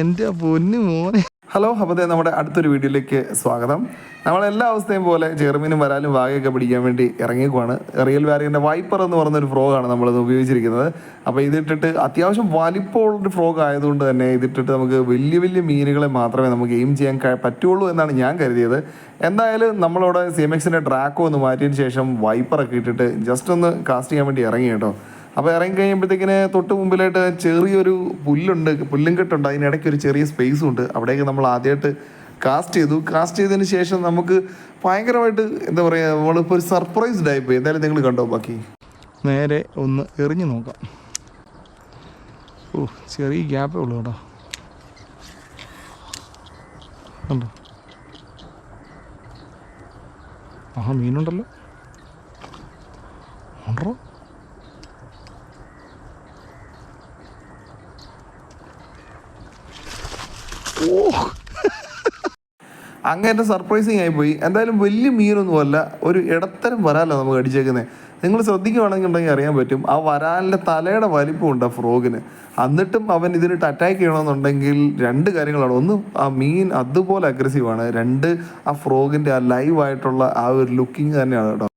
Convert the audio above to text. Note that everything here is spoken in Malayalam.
എന്റെ പൊന്നു മോനെ. ഹലോ അപ്പോൾ നമ്മുടെ അടുത്തൊരു വീഡിയോയിലേക്ക് സ്വാഗതം. നമ്മൾ എല്ലാ അവസ്ഥയും പോലെ ജെർമിനും വരാലും വാഗയൊക്കെ പിടിക്കാൻ വേണ്ടി ഇറങ്ങിക്കുവാണ് റിയൽ വാരിയന്റെ വൈപ്പർ എന്ന് പറയുന്ന ഒരു ഫ്രോഗാണ് നമ്മളിന്ന് ഉപയോഗിച്ചിരിക്കുന്നത്. അപ്പോൾ ഇതിട്ടിട്ട് അത്യാവശ്യം വലിപ്പമുള്ളൊരു ഫ്രോഗ് ആയതുകൊണ്ട് തന്നെ ഇതിട്ടിട്ട് നമുക്ക് വലിയ വലിയ മീനുകളെ മാത്രമേ നമുക്ക് എയിം ചെയ്യാൻ പറ്റുള്ളൂ എന്നാണ് ഞാൻ കരുതിയത്. എന്തായാലും നമ്മളവിടെ സി എം എക്സിന്റെ ട്രാക്കോ ഒന്ന് മാറ്റിയതിന് ശേഷം വൈപ്പറൊക്കെ ഇട്ടിട്ട് ജസ്റ്റ് ഒന്ന് കാസ്റ്റ് ചെയ്യാൻ വേണ്ടി ഇറങ്ങി കേട്ടോ. അപ്പോൾ ഇറങ്ങി കഴിയുമ്പോഴത്തേക്കിന് തൊട്ട് മുമ്പിലായിട്ട് ചെറിയൊരു പുല്ലുണ്ട് പുല്ലും കെട്ടുണ്ട്. അതിനിടയ്ക്ക് ഒരു ചെറിയ സ്പേസും ഉണ്ട്. അവിടേക്ക് നമ്മൾ ആദ്യമായിട്ട് കാസ്റ്റ് ചെയ്തു. കാസ്റ്റ് ചെയ്തതിന് ശേഷം നമുക്ക് ഭയങ്കരമായിട്ട് എന്താ പറയുക നമ്മളിപ്പോൾ ഒരു സർപ്രൈസ്ഡ് ആയിപ്പോയി എന്തായാലും നിങ്ങൾ കണ്ടോ ബാക്കി? നേരെ ഒന്ന് എറിഞ്ഞു നോക്കാം. ഓ ചെറിയ ഗ്യാപ്പേ ഉള്ളൂ കേട്ടോ. ആ മീനുണ്ടല്ലോ. ഉണ്ടോ? ഓ. അങ്ങനെ സർപ്രൈസിങ് ആയിപ്പോയി എന്തായാലും വലിയ മീനൊന്നുമല്ല ഒരു ഇടത്തരം വരാലോ നമുക്ക് അടിച്ചേക്കുന്നത് നിങ്ങൾ ശ്രദ്ധിക്കുകയാണെന്നുണ്ടെങ്കിൽ അറിയാൻ പറ്റും ആ വരാലിന്റെ തലയുടെ വലിപ്പമുണ്ട് ആ ഫ്രോഗിന്. എന്നിട്ടും അവൻ ഇതിനിട്ട് അറ്റാക്ക് ചെയ്യണമെന്നുണ്ടെങ്കിൽ രണ്ട് കാര്യങ്ങളാണ്. ഒന്ന് ആ മീൻ അതുപോലെ അഗ്രസീവാണ് രണ്ട് ആ ഫ്രോഗിന്റെ ആ ലൈവ് ആയിട്ടുള്ള ആ ഒരു ലുക്കിങ് തന്നെയാണ് കേട്ടോ.